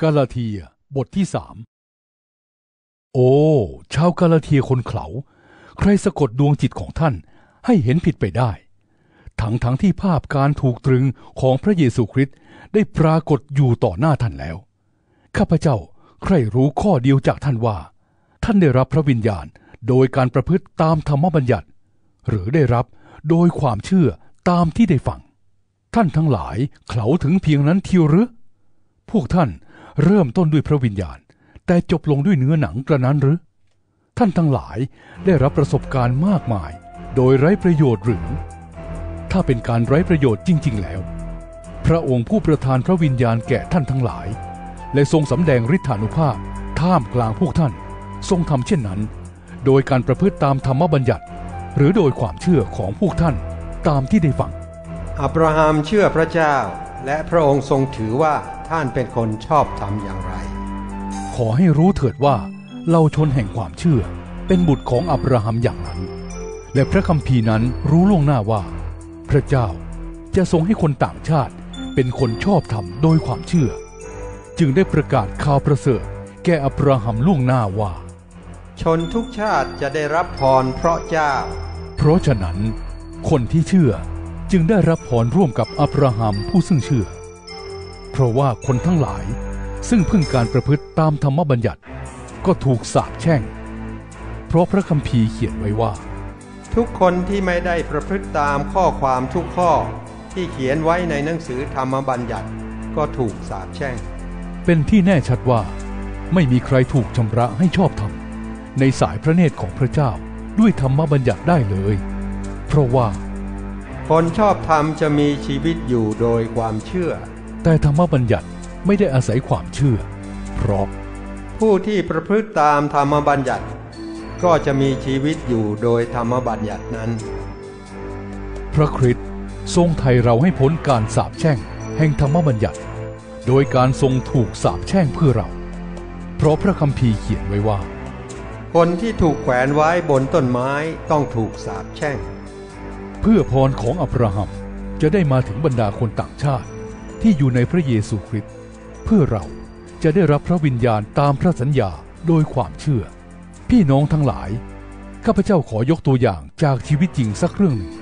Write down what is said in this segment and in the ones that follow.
กาลาเทียบทที่สามโอ้ชาวกาลาเทียคนเขาใครสะกดดวงจิตของท่านให้เห็นผิดไปได้ ทั้งทั้งที่ภาพการถูกตรึงของพระเยซูคริสต์ได้ปรากฏอยู่ต่อหน้าท่านแล้ว ข้าพเจ้าใครรู้ข้อเดียวจากท่านว่า ท่านได้รับพระวิญญาณโดยการประพฤติตามธรรมบัญญัติ หรือได้รับโดยความเชื่อตามที่ได้ฟัง ท่านทั้งหลายเขาถึงเพียงนั้นเทียวหรือพวกท่าน เริ่มต้นด้วยพระวิญญาณ แต่จบลงด้วยเนื้อหนังกระนั้นหรือ ท่านทั้งหลายได้รับประสบการณ์มากมาย โดยไร้ประโยชน์หรือ ถ้าเป็นการไร้ประโยชน์จริง ๆ แล้ว พระองค์ผู้ประทานพระวิญญาณแก่ท่านทั้งหลาย และทรงสำแดงฤทธานุภาพท่ามกลางพวกท่าน ทรงทำเช่นนั้น โดยการประพฤติตามธรรมบัญญัติ หรือโดยความเชื่อของพวกท่านตามที่ได้ฟังอับราฮัมเชื่อพระเจ้าและพระองค์ทรงถือว่า ท่านเป็นคนชอบธรรมอย่างไร ขอให้รู้เถิดว่าเราชนแห่งความเชื่อ เป็นบุตรของอับราฮัมอย่างนั้น และพระคัมภีร์นั้นรู้ล่วงหน้าว่า พระเจ้าจะทรงให้คนต่างชาติเป็นคนชอบธรรมโดยความเชื่อ จึงได้ประกาศข่าวประเสริฐแก่อับราฮัมล่วงหน้าว่า ชนทุกชาติจะได้รับพรเพราะเจ้า เพราะฉะนั้น คนที่เชื่อจึงได้รับพรร่วมกับอับราฮัมผู้ซึ่งเชื่อ เพราะว่าคนทั้งหลาย ซึ่งพึ่งการประพฤติตามธรรมบัญญัติ ก็ถูกสาปแช่ง เพราะพระคัมภีร์เขียนไว้ว่า ทุกคนที่ไม่ได้ประพฤติตามข้อความทุกข้อที่เขียนไว้ในหนังสือธรรมบัญญัติก็ถูกสาปแช่ง เป็นที่แน่ชัดว่า ไม่มีใครถูกชำระให้ชอบธรรม ในสายพระเนตรของพระเจ้าด้วยธรรมบัญญัติได้เลย เพราะว่า คนชอบธรรมจะมีชีวิตอยู่โดยความเชื่อ แต่ธรรมบัญญัติไม่ได้อาศัยความเชื่อ เพราะ ผู้ที่ประพฤติตามธรรมบัญญัติ ก็จะมีชีวิตอยู่โดยธรรมบัญญัตินั้น พระคริสต์ทรงไถ่เราให้พ้นการสาปแช่ง แห่งธรรมบัญญัติ โดยการทรงถูกสาปแช่งเพื่อเรา เพราะพระคัมภีร์เขียนไว้ว่า คนที่ถูกแขวนไว้บนต้นไม้ต้องถูกสาปแช่ง เพื่อพรของอับราฮัมจะได้มาถึงบรรดาคนต่างชาติ ที่อยู่ในพระเยซูคริสต์เพื่อเราจะได้รับพระวิญญาณตามพระสัญญาโดยความเชื่อ พี่น้องทั้งหลาย ข้าพเจ้าขอยกตัวอย่างจากชีวิตจริงสักเรื่องหนึ่ง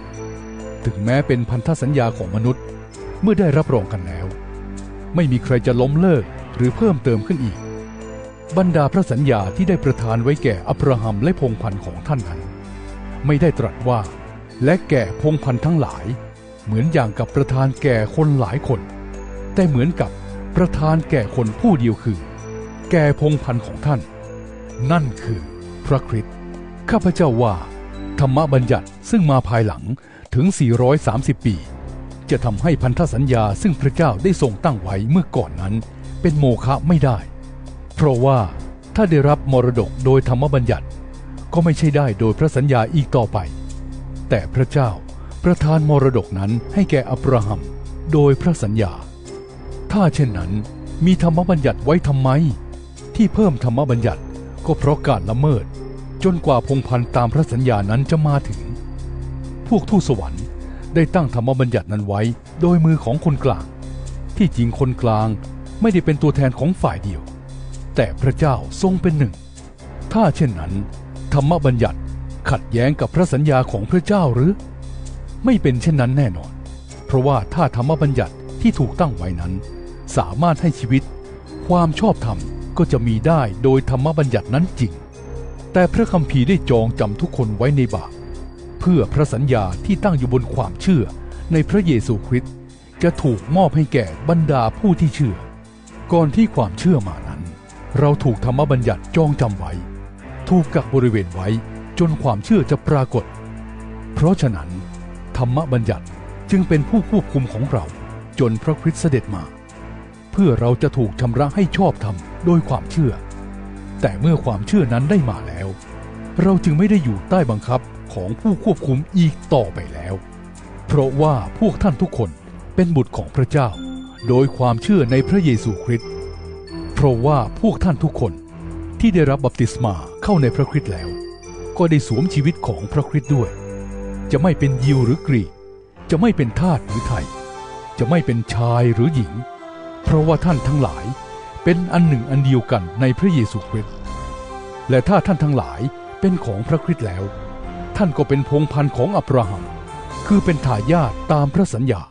ถึงแม้เป็นพันธสัญญาของมนุษย์ เมื่อได้รับรองกันแล้ว ไม่มีใครจะล้มเลิกหรือเพิ่มเติมขึ้นอีก บรรดาพระสัญญาที่ได้ประทานไว้แก่อับราฮัมและพงพันธ์ของท่านนั้น ไม่ได้ตรัสว่า และแก่พงพันธ์ทั้งหลาย เหมือนอย่างกับประทานแก่คนหลายคน แต่เหมือนกับประทานแก่คนผู้เดียวคือ แก่พงพันธ์ของท่าน นั่นคือพระคริสต์ข้าพเจ้าว่า ธรรมบัญญัติซึ่งมาภายหลังถึง 430 ปี จะทำให้พันธสัญญาซึ่งพระเจ้าได้ทรงตั้งไว้เมื่อก่อนนั้น เป็นโมฆะไม่ได้ เพราะว่าถ้าได้รับมรดกโดยธรรมบัญญัติ ก็ไม่ใช่ได้โดยพระสัญญาอีกต่อไป แต่พระเจ้าประทานมรดกนั้นให้แก่อับราฮัม โดยพระสัญญา ถ้าเช่นนั้น มีธรรมบัญญัติไว้ทำไม ที่เพิ่มธรรมบัญญัติก็เพราะการละเมิด จนกว่าพงพันตามพระสัญญานั้นจะมาถึง พวกทูตสวรรค์ได้ตั้งธรรมบัญญัตินั้นไว้ โดยมือของคนกลาง ที่จริงคนกลางไม่ได้เป็นตัวแทนของฝ่ายเดียว แต่พระเจ้าทรงเป็นหนึ่ง ถ้าเช่นนั้น ธรรมบัญญัติขัดแย้งกับพระสัญญาของพระเจ้าหรือ ไม่เป็นเช่นนั้นแน่นอน เพราะว่าถ้าธรรมบัญญัติที่ถูกตั้งไว้นั้น สามารถให้ชีวิต ความชอบธรรมก็จะมีได้โดยธรรมบัญญัตินั้นจริง แต่พระคัมภีร์ได้จองจำทุกคนไว้ในบาปเพื่อพระสัญญาที่ตั้งอยู่บนความเชื่อในพระเยซูคริสต์จะถูกมอบให้แก่บรรดาผู้ที่เชื่อ ก่อนที่ความเชื่อมานั้น เราถูกธรรมบัญญัติจองจำไว้ ถูกกักบริเวณไว้จนความเชื่อจะปรากฏ เพราะฉะนั้น ธรรมบัญญัติจึงเป็นผู้ควบคุมของเราจนพระคริสต์เสด็จมา เพื่อเราจะถูกชำระให้ชอบธรรมโดยความเชื่อ แต่เมื่อความเชื่อนั้นได้มาแล้ว เราจึงไม่ได้อยู่ใต้บังคับของผู้ควบคุมอีกต่อไปแล้ว เพราะว่าพวกท่านทุกคนเป็นบุตรของพระเจ้า โดยความเชื่อในพระเยซูคริสต์เพราะว่าพวกท่านทุกคนที่ได้รับบัพติศมาเข้าในพระคริสต์แล้ว ก็ได้สวมชีวิตของพระคริสต์ด้วย จะไม่เป็นยิวหรือกรีกจะไม่เป็นทาสหรือไทย จะไม่เป็นชายหรือหญิง ราะว่าท่านทั้งหลายเป็นอันหนึ่งอันเดียวกันในพระเยซูคริสต์และถ้าท่านทั้งหลายเป็นของพระคริสต์แล้ว ท่านก็เป็นพงพันธุ์ของอับราฮัม คือเป็นทายาทตามพระสัญญา